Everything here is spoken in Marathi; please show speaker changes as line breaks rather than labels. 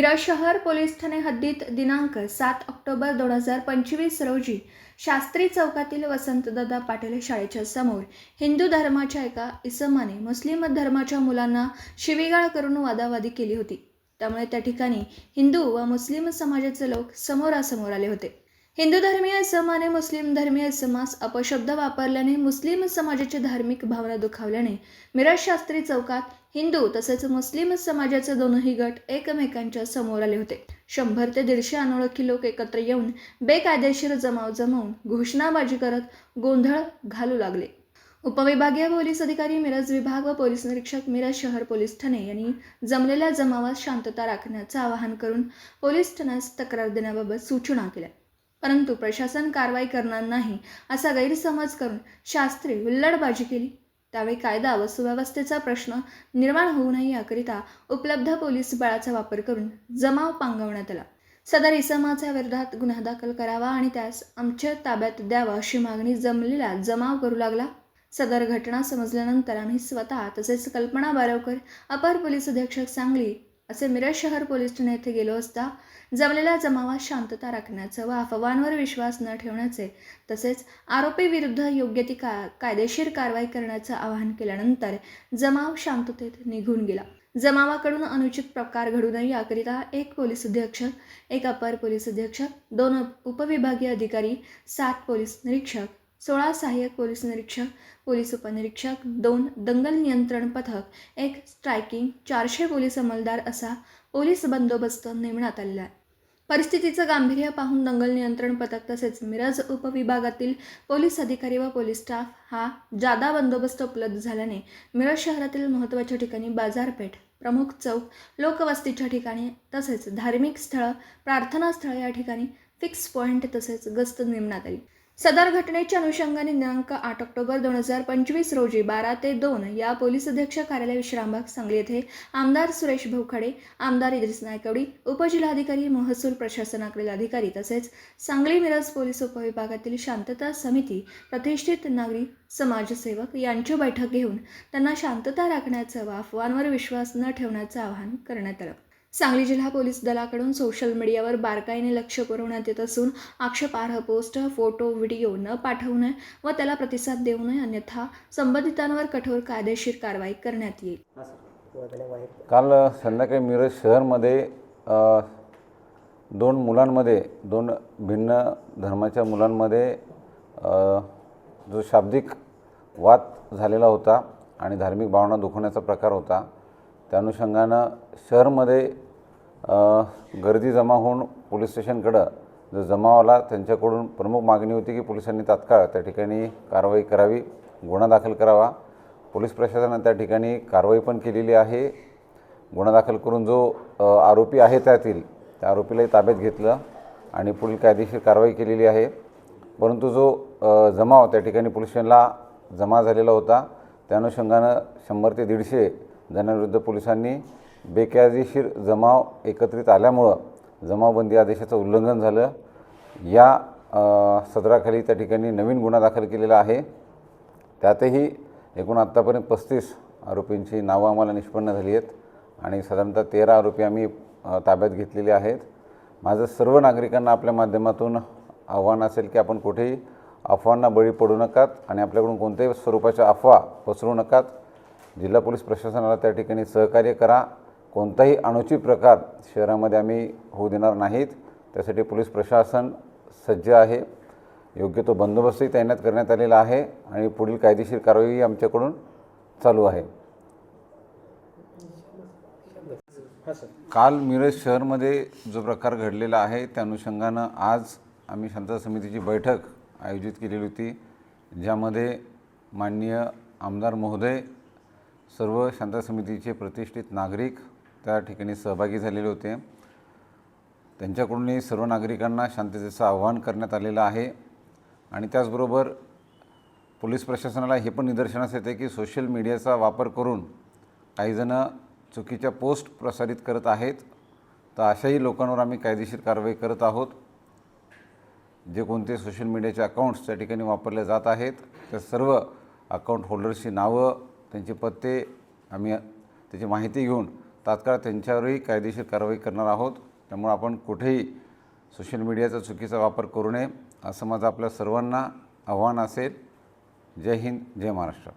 मिरज शहर पोलीस ठाणे हद्दीत दिनांक सात ऑक्टोबर दोन हजार पंचवीस रोजी शास्त्री चौकातील वसंतदादा पाटील शाळेच्या समोर हिंदू धर्माच्या एका इसमाने मुस्लिम धर्माच्या मुलांना शिवीगाळ करून वादावादी केली होती. त्यामुळे त्या ठिकाणी हिंदू व मुस्लिम समाजाचे लोक समोरासमोर आले होते. हिंदू धर्मीय इसमाने मुस्लिम धर्मीय इसमास अपशब्द वापरल्याने मुस्लिम समाजाची धार्मिक भावना दुखावल्याने मिरज शास्त्री चौकात हिंदू तसेच मुस्लिम समाजाचे दोनही गट एकमेकांच्या समोर आले होते. शंभर ते दीडशे अनोळखी लोक एकत्र येऊन बेकायदेशीर जमाव जमवून घोषणाबाजी करत गोंधळ घालू लागले. उपविभागीय पोलीस अधिकारी मिरज विभाग व पोलीस निरीक्षक मिरज शहर पोलीस ठाणे यांनी जमलेल्या जमावात शांतता राखण्याचं आवाहन करून पोलीस ठाण्यास तक्रार देण्याबाबत सूचना केल्या. परंतु प्रशासन कारवाई करणार नाही असा गैरसमज करून शास्त्री हुल्लडबाजी केली. त्यावेळी कायदा व सुव्यवस्थेचा प्रश्न निर्माण होऊ नये याकरिता उपलब्ध पोलीस बळाचा वापर करून जमाव पांगवण्यात आला. सदर इसमाच्या विरोधात गुन्हा दाखल करावा आणि त्यास आमच्या ताब्यात द्यावा अशी मागणी जमलेला जमाव करू लागला. सदर घटना समजल्यानंतर आम्ही स्वतः तसेच कल्पना बारवकर अपर पोलीस अधीक्षक सांगली असे मिरज शहर पोलीस ठाणे येथे गेलो असता जमलेला जमावात शांतता राखण्याचं व अफवांवर विश्वास न ठेवण्याचे तसेच आरोपीविरुद्ध योग्य ती का कायदेशीर कारवाई करण्याचं आवाहन केल्यानंतर जमाव शांततेत निघून गेला. जमावाकडून अनुचित प्रकार घडू नये याकरिता एक पोलीस अधीक्षक एक अपर पोलीस अधीक्षक दोन उपविभागीय अधिकारी सात पोलीस निरीक्षक सोळा सहाय्यक पोलीस निरीक्षक पोलीस उपनिरीक्षक दोन दंगल नियंत्रण पथक एक स्ट्रायकिंग चारशे पोलीस अंमलदार असा पोलीस बंदोबस्त नेमण्यात आलेला आहे. परिस्थितीचं गांभीर्य पाहून दंगल नियंत्रण पथक तसेच मिरज उपविभागातील पोलीस अधिकारी व पोलीस स्टाफ हा जादा बंदोबस्त उपलब्ध झाल्याने मिरज शहरातील महत्त्वाच्या ठिकाणी बाजारपेठ प्रमुख चौक लोकवस्तीच्या ठिकाणी तसेच धार्मिक स्थळं प्रार्थना स्थळं या ठिकाणी फिक्स पॉईंट तसेच गस्त नेमण्यात आली. सदर घटनेच्या अनुषंगाने दिनांक आठ ऑक्टोबर दोन हजार पंचवीस रोजी बारा ते दोन या पोलीस अधीक्षक कार्यालय विश्रामबाग सांगली येथे आमदार सुरेश भोखाडे आमदार इद्रिस नायकवडी उपजिल्हाधिकारी महसूल प्रशासनाकडील अधिकारी तसेच सांगली मिरज पोलीस उपविभागातील शांतता समिती प्रतिष्ठित नागरी समाजसेवक यांची बैठक घेऊन त्यांना शांतता राखण्याचं व अफवांवर विश्वास न ठेवण्याचं आवाहन करण्यात आलं. सांगली जिल्हा पोलीस दलाकडून सोशल मीडियावर बारकाईने लक्ष पुरवण्यात येत असून आक्षेपार्ह पोस्ट फोटो व्हिडिओ न पाठवणे व त्याला प्रतिसाद देऊ नये अन्यथा संबंधितांवर कठोर कायदेशीर कारवाई करण्यात येईल.
काल संध्याकाळी मिरज शहरमध्ये दोन मुलांमध्ये दोन भिन्न धर्माच्या मुलांमध्ये जो शाब्दिक वाद झालेला होता आणि धार्मिक भावना दुखवण्याचा प्रकार होता त्या अनुषंगानं शहरमध्ये गर्दी जमा होऊन पोलीस स्टेशनकडं जो जमाव आला त्यांच्याकडून प्रमुख मागणी होती की पोलिसांनी तात्काळ त्या ठिकाणी कारवाई करावी गुन्हा दाखल करावा. पोलीस प्रशासनानं त्या ठिकाणी कारवाई पण केलेली आहे. गुन्हा दाखल करून जो आरोपी आहे त्यातील त्या आरोपीलाही ताब्यात घेतलं आणि पुढील कायदेशीर कारवाई केलेली आहे. परंतु जो जमाव त्या ठिकाणी पोलीस स्टेशनला जमा झालेला होता त्या अनुषंगानं शंभर ते दीडशे जणांविरुद्ध पोलिसांनी बेकायदेशीर जमाव एकत्रित आल्यामुळं जमावबंदी आदेशाचं उल्लंघन झालं. या सदराखाली त्या ठिकाणी नवीन गुन्हा दाखल केलेला आहे. त्यातही एकूण आत्तापर्यंत पस्तीस आरोपींची नावं आम्हाला निष्पन्न झाली आहेत आणि साधारणतः तेरा आरोपी आम्ही ताब्यात घेतलेले आहेत. माझं सर्व नागरिकांना आपल्या माध्यमातून आव्हान असेल की आपण कुठेही अफवांना बळी पडू नकात आणि आपल्याकडून कोणत्याही स्वरूपाच्या अफवा पसरू नकात. जिल्हा पोलीस प्रशासनाला त्या ठिकाणी सहकार्य करा. कोणताही अनुचित प्रकार शहरामध्ये आम्ही होऊ देणार नाहीत. त्यासाठी पोलीस प्रशासन सज्ज आहे. योग्य तो बंदोबस्तही तैनात करण्यात आलेला आहे आणि पुढील कायदेशीर कारवाई आमच्याकडून चालू आहे. काल मिरज शहरमध्ये जो प्रकार घडलेला आहे त्या अनुषंगानं आज आम्ही शांतता समितीची बैठक आयोजित केलेली होती ज्यामध्ये माननीय आमदार महोदय सर्व शांतता समितीचे प्रतिष्ठित नागरिक त्या ठिकाणी सहभागी झालेले होते. त्यांच्याकडूनही सर्व नागरिकांना शांततेचं आवाहन करण्यात आलेलं आहे. आणि त्याचबरोबर पोलीस प्रशासनाला हे पण निदर्शनास येते की सोशल मीडियाचा वापर करून काहीजणं चुकीच्या पोस्ट प्रसारित करत आहेत. तर अशाही लोकांवर आम्ही कायदेशीर कारवाई करत आहोत. जे कोणते सोशल मीडियाचे अकाउंट्स त्या ठिकाणी वापरले जात आहेत त्या सर्व अकाउंट होल्डर्सची नावं त्यांचे पत्ते आम्ही त्याची माहिती घेऊन तात्काळ त्यांच्यावरही कायदेशीर कारवाई करणार आहोत. त्यामुळे आपण कुठेही सोशल मीडियाचा चुकीचा वापर करू नये असं माझं आपल्या सर्वांना आव्हान असेल. जय हिंद जय महाराष्ट्र.